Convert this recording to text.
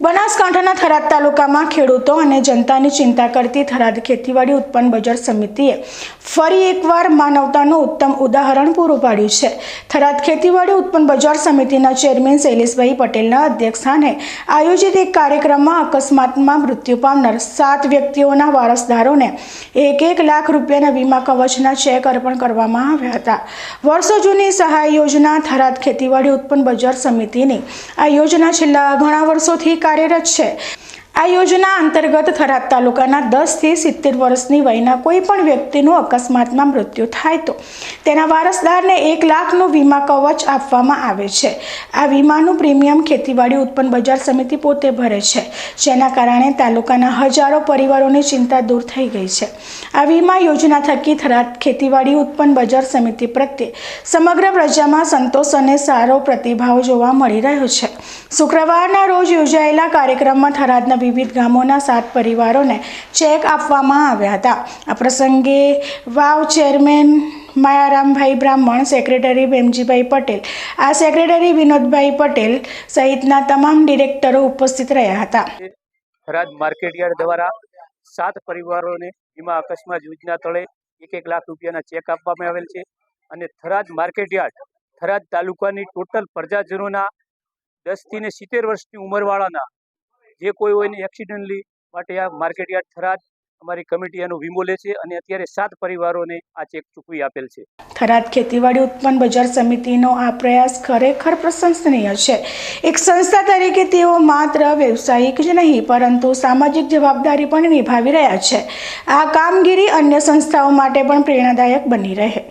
બનાસકાંઠાના થરાદ તાલુકામાં ખેડૂતો અને જનતાની ચિંતા કરતી થરાદ ખેતીવાડી ઉત્પન્ન બજાર સમિતિએ ફરી એકવાર માનવતાનું ઉત્તમ ઉદાહરણ પૂરું પાડ્યું છે. થરાદ ખેતીવાડી ઉત્પન્ન બજાર સમિતિના ચેરમેન શૈલેષભાઈ પટેલના અધ્યક્ષસ્થાને આયોજિત એક કાર્યક્રમમાં અકસ્માતમાં મૃત્યુ પામનાર સાત વ્યક્તિઓના વારસદારોને એક એક લાખ રૂપિયાના વીમા કવચના ચેક અર્પણ કરવામાં આવ્યા હતા. વર્ષો જૂની સહાય યોજના થરાદ ખેતીવાડી ઉત્પન્ન બજાર સમિતિની આ યોજના છેલ્લા ઘણા વર્ષોથી કાર્યરત છે. આ યોજના અંતર્ગત થરાદ તાલુકાના દસથી સિત્તેર વર્ષની વયના કોઈ પણ વ્યક્તિનું અકસ્માતમાં મૃત્યુ થાય તો તેના વારસદારને એક લાખનું વીમા કવચ આપવામાં આવે છે. આ વીમાનું પ્રીમિયમ ખેતીવાડી ઉત્પન્ન બજાર સમિતિ પોતે ભરે છે, જેના કારણે તાલુકાના હજારો પરિવારોની ચિંતા દૂર થઈ ગઈ છે. આ વીમા યોજના થકી થરાદ ખેતીવાડી ઉત્પન્ન બજાર સમિતિ પ્રત્યે સમગ્ર પ્રજામાં સંતોષ અને સારો પ્રતિભાવ જોવા મળી રહ્યો છે. શુક્રવારના રોજ યોજાયેલા કાર્યક્રમમાં થરાદના વિવિધ ગામોના સાત પરિવારોને ચેક આપવામાં આવ્યા હતા. આ પ્રસંગે વાવ ચેરમેન માયારામભાઈ બ્રાહ્મણ, સેક્રેટરી ભેમજીભાઈ પટેલ, આ સેક્રેટરી વિનોદભાઈ પટેલ સહિતના તમામ ડિરેક્ટરો ઉપસ્થિત રહ્યા હતા. થરાદ માર્કેટયાર્ડ દ્વારા સાત પરિવારોને વીમા અકસ્માત યોજના તળે એક એક લાખ રૂપિયાના ચેક આપવામાં આવેલ છે. અને થરાદ માર્કેટયાર્ડ, થરાદ તાલુકાની ટોટલ પ્રજાજનોના દસથી ને સિત્તેર વર્ષની ઉંમરવાળાના જે કોઈ હોય એક્સિડન્ટલી માટે આ માર્કેટયાર્ડ થરાદ અમારી કમિટી એનો વીમો લે છે અને અત્યારે સાત પરિવારોને આ ચેક ચૂકવી આપેલ છે. થરાદ ખેતીવાડી ઉત્પન્ન બજાર સમિતિનો આ પ્રયાસ ખરેખર પ્રશંસનીય છે. એક સંસ્થા તરીકે તેઓ માત્ર વ્યવસાયિક જ નહીં, પરંતુ સામાજિક જવાબદારી પણ નિભાવી રહ્યા છે. આ કામગીરી અન્ય સંસ્થાઓ માટે પણ પ્રેરણાદાયક બની રહે.